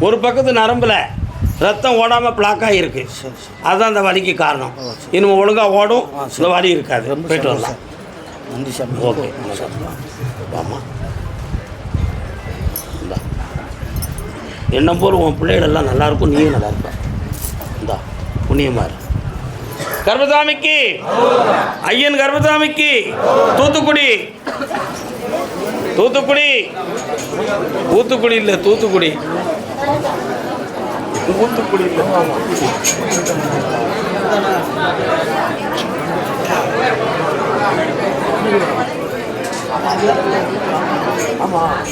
ஒரு பக்கத்து நரம்பில் ரத்தம் ஓடாமல் பிளாக் ஆகிருக்கு சரி சரி. அதுதான் அந்த வலிக்கு காரணம். ஓ, சரி. இனிமே ஒழுங்காக ஓடும் சரி. இந்த வலி இருக்காது. போயிட்டு. வரலாம். நன்றி சாமி ஓகே. இந்தா. என்ன போல் உன் பிள்ளைகள் எல்லாம் நல்லா இருக்கும் நீயும் நல்லா இருப்ப இந்தா புண்ணியமா இரு. கர்பசாமிக்கு ஐயன் கர்பசாமிக்கு தூத்துக்குடி. தூத்துக்குடி. தூத்துக்குடி இல்லை தூத்துக்குடி. தூத்துக்குடி இல்லை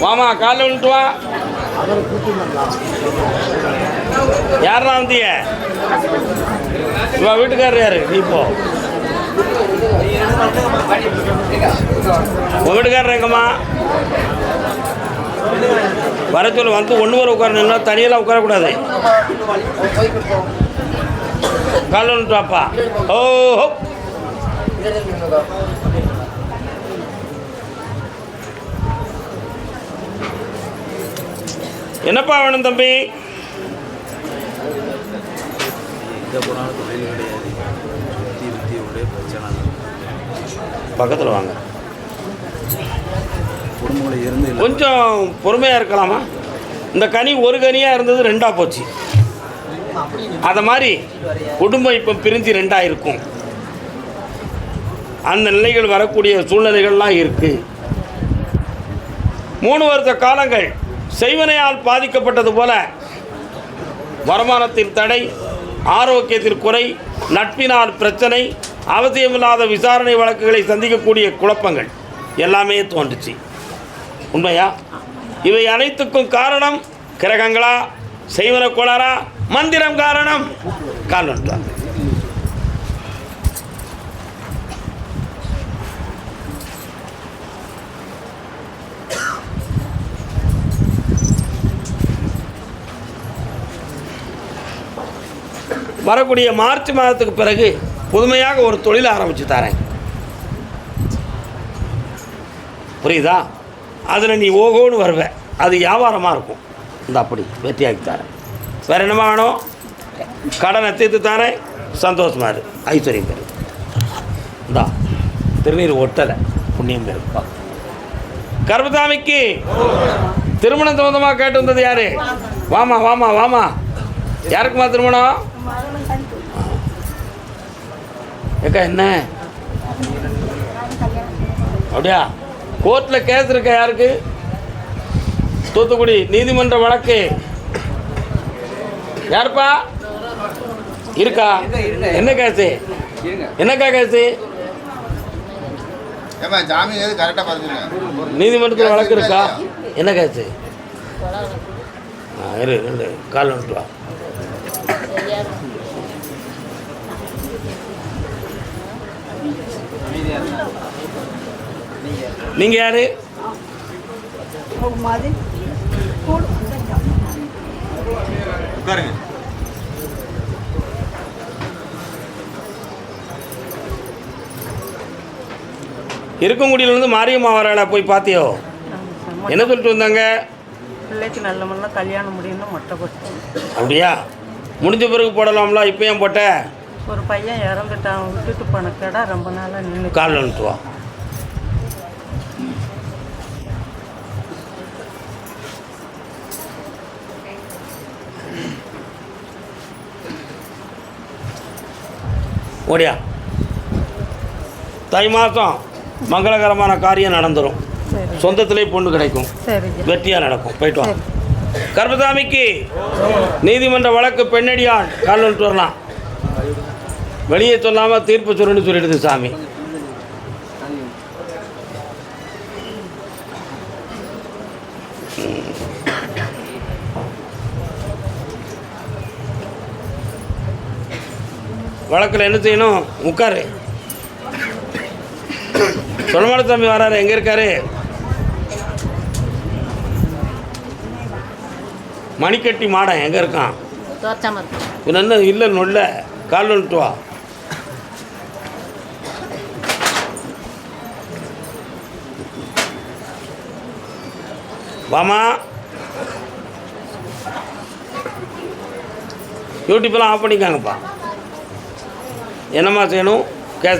வாமா காலைல விட்டு வா. யாரா வந்திய? இவா வீட்டுக்காரர் யாரு? நீ போ. உங்க வீட்டுக்காரர் எங்கம்மா? வர சொல்ல வந்து ஒன்று வர உட்காரணும்னா தனியெல்லாம் உட்காரக்கூடாது. காலைல டாப்பா ஓ என்னப்பா வேணும் தம்பி? பக்கத்தில் வாங்க. குடும்பங்களை இருந்து கொஞ்சம் பொறுமையாக இருக்கலாமா? இந்த கனி ஒரு கனியாக இருந்தது ரெண்டாக போச்சு. அதை மாதிரி குடும்பம் இப்போ பிரிஞ்சு ரெண்டாக இருக்கும். அந்த நிலைகள் வரக்கூடிய சூழ்நிலைகள்லாம் இருக்குது மூணு வருஷ காலங்கள் செய்வனையால் பாதிக்கப்பட்டது போல வருமானத்தில் தடை ஆரோக்கியத்தில் குறை நட்பினால் பிரச்சனை அவசியமில்லாத விசாரணை வழக்குகளை சந்திக்கக்கூடிய குழப்பங்கள் எல்லாமே தோன்றுச்சு. உண்மையா? இவை அனைத்துக்கும் காரணம் கிரகங்களா? செய்வன கோளாரா மந்திரம் காரணம் காரணம் வரக்கூடிய மார்ச் மாதத்துக்கு பிறகு புதுமையாக ஒரு தொழில் ஆரம்பித்து தரேன். புரியுதா? அதில் நீ ஓகோன்னு வருவ. அது வியாபாரமாக இருக்கும். இந்த அப்படி வெற்றியாக்கி தரேன். வேறு என்னமா வேணும்? கடனை தீர்த்து தரேன். சந்தோஷமாக இரு. ஐஸ்வர்யம் பெரு இந்தா திருநீர் ஒட்டலை. புண்ணியம் பெருப்பா கர்மசாமிக்கு திருமணம் சம்மந்தமாக கேட்டு வந்தது யாரு? வாமா வாமா வாமா. யாருக்குமா திருமணம்? ஏக்கா என்ன? அப்படியா? கோர்ட்டில் கேஸ் இருக்க யாருக்கு? தூத்துக்குடி நீதிமன்ற வழக்கு. யாருப்பா? இருக்கா? என்ன கேஸு? என்னக்கா கேஸு? நீதிமன்றத்தில் வழக்கு இருக்கா? என்ன கேஸு? இரு இரு கால் வந்துட்டு வா. நீங்கள் யாரு? உட்காருங்க. இருக்கங்குடியிலேருந்து மாரியம்மா வராள போய் பார்த்தியோ என்ன சொல்லிட்டு வந்தாங்க? பிள்ளைக்கு நல்ல முறையில் கல்யாணம் முடியணும் மொட்டை போட்டு அப்படியா? முடிஞ்ச பிறகு போடலாம்ல இப்போ ஏன் போட்ட? ஒரு பையன் இறந்துட்டான் விட்டுட்டு போன கடை ரொம்ப நாளாக நின்று கால் வந்துட்டு ஓடியா. தை மாதம் மங்களகரமான காரியம் நடந்துடும் சொந்தத்திலே பொண்ணு கிடைக்கும். வெற்றியாக நடக்கும். போயிட்டு வா. கர்மசாமிக்கு நீதிமன்ற வழக்கு பெண்ணடியான் கால் வந்துட்டு வரலாம். வெளியே சொல்லாமல் தீர்ப்பு சொல்லுன்னு சொல்லிடுது சாமி. வழக்கில் என்ன செய்யணும்? உட்காரு. சொல்லமான சாமி வராரு. எங்கே இருக்காரு? மணிக்கட்டி மாடன் எங்கே இருக்கான்? என்ன இல்லை நொல்ல கால் வந்துட்டு வா. வாமா. யூடியூப்லாம் ஆஃப் பண்ணிக்காங்கப்பா. என்னம்மா செய்யணும் கேஸ்